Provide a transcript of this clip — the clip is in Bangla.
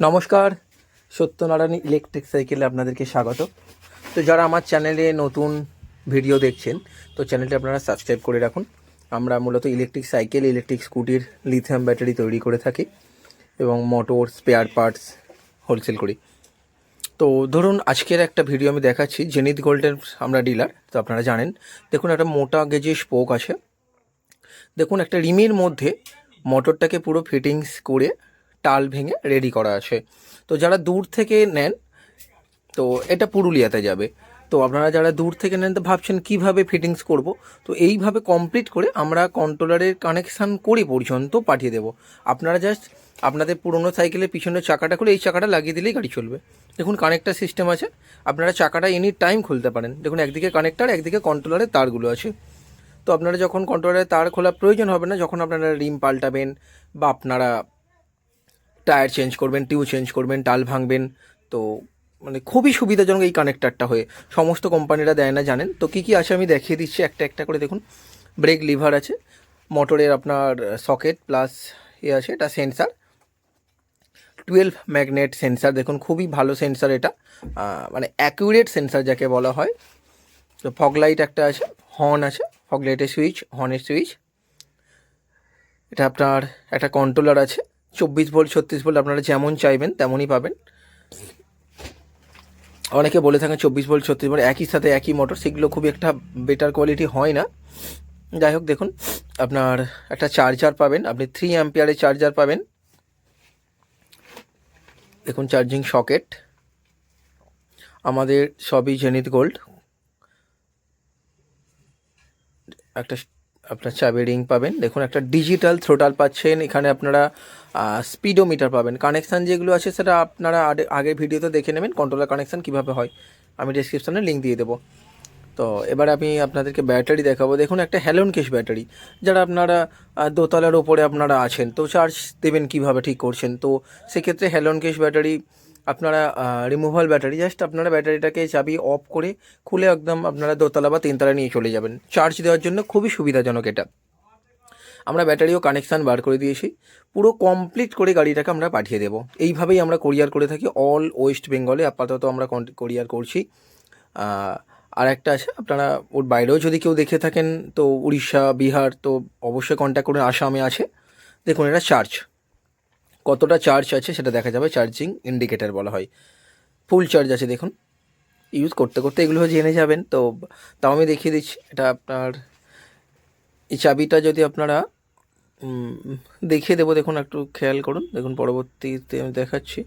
নমস্কার, সত্যনারায়ণ ইলেকট্রিক সাইকেলে আপনাদেরকে স্বাগত। তো যারা আমার চ্যানেলে নতুন ভিডিও দেখছেন, তো চ্যানেলটি আপনারা সাবস্ক্রাইব করে রাখুন। আমরা মূলত ইলেকট্রিক সাইকেল ইলেকট্রিক স্কুটির লিথিয়াম ব্যাটারি তৈরি করে থাকি এবং মোটর স্পেয়ার পার্টস হোলসেল করি। তো ধরুন, আজকের একটা ভিডিও আমি দেখাচ্ছি জেনিত গোল্ডের আমরা ডিলার তো আপনারা জানেন। দেখুন, একটা মোটা গেজে স্পোক আছে। দেখুন, একটা রিমের মধ্যে মোটরটাকে পুরো ফিটিংস করে টাল ভেঙে রেডি করা আছে। তো যারা দূর থেকে নেন, তো এটা পুরুলিয়াতে যাবে। তো আপনারা যারা দূর থেকে নেন, তো ভাবছেন কীভাবে ফিটিংস করব? তো এইভাবে কমপ্লিট করে আমরা কন্ট্রোলারের কানেকশান করে পর্যন্ত পাঠিয়ে দেবো। আপনারা জাস্ট আপনাদের পুরনো সাইকেলের পিছনের চাকাটা খুলে এই চাকাটা লাগিয়ে দিলেই গাড়ি চলবে। দেখুন কানেক্টার সিস্টেম আছে। আপনারা চাকাটা এনি টাইম খুলতে পারেন। দেখুন একদিকে কানেক্টার একদিকে কন্ট্রোলারের তারগুলো আছে। তো আপনারা যখন কন্ট্রোলারের তার খোলা প্রয়োজন হবে না, যখন আপনারা রিম পাল্টাবেন বা আপনারা টায়ার চেঞ্জ করবেন টিউ চেঞ্জ করবেন, টাল ভাঙবেন। তো মানে খুবই সুবিধাজনক এই কানেক্টারটা হয়ে। সমস্ত কোম্পানিরা দেয় না, জানেন? তো কী কী আছে আমি দেখিয়ে দিচ্ছি, একটা একটা করে দেখুন। ব্রেক লিভার আছে মোটরের আপনার সকেট প্লাস ইয়ে আছে, এটা সেন্সার টুয়েলভ ম্যাগনেট সেন্সার দেখুন, খুবই ভালো সেন্সার এটা। মানে অ্যাকুরেট সেন্সার যাকে বলা হয়। তো ফগ লাইট একটা আছে হর্ন আছে ফগ লাইটের সুইচ হর্নের সুইচ এটা আপনার একটা কন্ট্রোলার আছে। চব্বিশ ভোল্ট, ছত্রিশ ভোল্ট আপনারা যেমন চাইবেন তেমনই পাবেন। অনেকে বলে থাকেন চব্বিশ ভোল্ট, ছত্রিশ ভোল্ট একই সাথে একই মোটর সেগুলো খুব একটা বেটার কোয়ালিটি হয় না। যাই হোক, দেখুন, আপনার একটা চার্জার পাবেন, আপনি থ্রি অ্যাম্পিয়ারের চার্জার পাবেন। দেখুন চার্জিং সকেট আমাদের সবই জেনিত গোল্ড একটা আপনার চাবি রিং পাবেন। দেখুন, একটা ডিজিটাল থ্রোটাল পাচ্ছেন। এখানে আপনারা স্পিডোমিটার পাবেন। কানেকশান যেগুলো আছে, সেটা আপনারা আগে- ভিডিওতে দেখে নেবেন কন্ট্রোলার কানেকশান কীভাবে হয়। আমি ডিসক্রিপশানে লিঙ্ক দিয়ে দেবো। তো, এবার আমি আপনাদেরকে ব্যাটারি দেখাবো। দেখুন, একটা হ্যালোন কেস ব্যাটারি যারা আপনারা দোতলার ওপরে আপনারা আছেন, তো চার্জ দেবেন কীভাবে, ঠিক করছেন। তো, সেক্ষেত্রে হ্যালোন কেস ব্যাটারি আপনারা রিমুভাল ব্যাটারি জাস্ট আপনারা ব্যাটারিটাকে চাবি অফ করে খুলে একদম আপনারা দোতলা বা তিনতলা নিয়ে চলে যাবেন। চার্জ দেওয়ার জন্য খুবই সুবিধাজনক এটা। আমরা ব্যাটারিও কানেকশান বার করে দিয়েছি। পুরো কমপ্লিট করে গাড়িটাকে আমরা পাঠিয়ে দেবো। এইভাবেই আমরা কোরিয়ার করে থাকি। অল ওয়েস্ট বেঙ্গলে আপাতত আমরা কোরিয়ার করছি। আর একটা আছে, আপনারা ওর বাইরেও যদি কেউ দেখে থাকেন, তো উড়িষ্যা, বিহার, তো অবশ্যই কন্ট্যাক্ট করুন। আসামে আছে। দেখুন, এটা চার্জ কতটা চার্জ আছে সেটা দেখা যাবে চার্জিং ইন্ডিকেটার বলা হয়। ফুল চার্জ আছে, দেখুন। ইউজ করতে করতে এগুলো জেনে যাবেন। তো তাও আমি দেখিয়ে দিচ্ছি, এটা আপনার এই চাবিটা যদি আপনারা দেখিয়ে দেবো, দেখুন, একটু খেয়াল করুন। দেখুন, পরবর্তীতে আমি দেখাচ্ছি।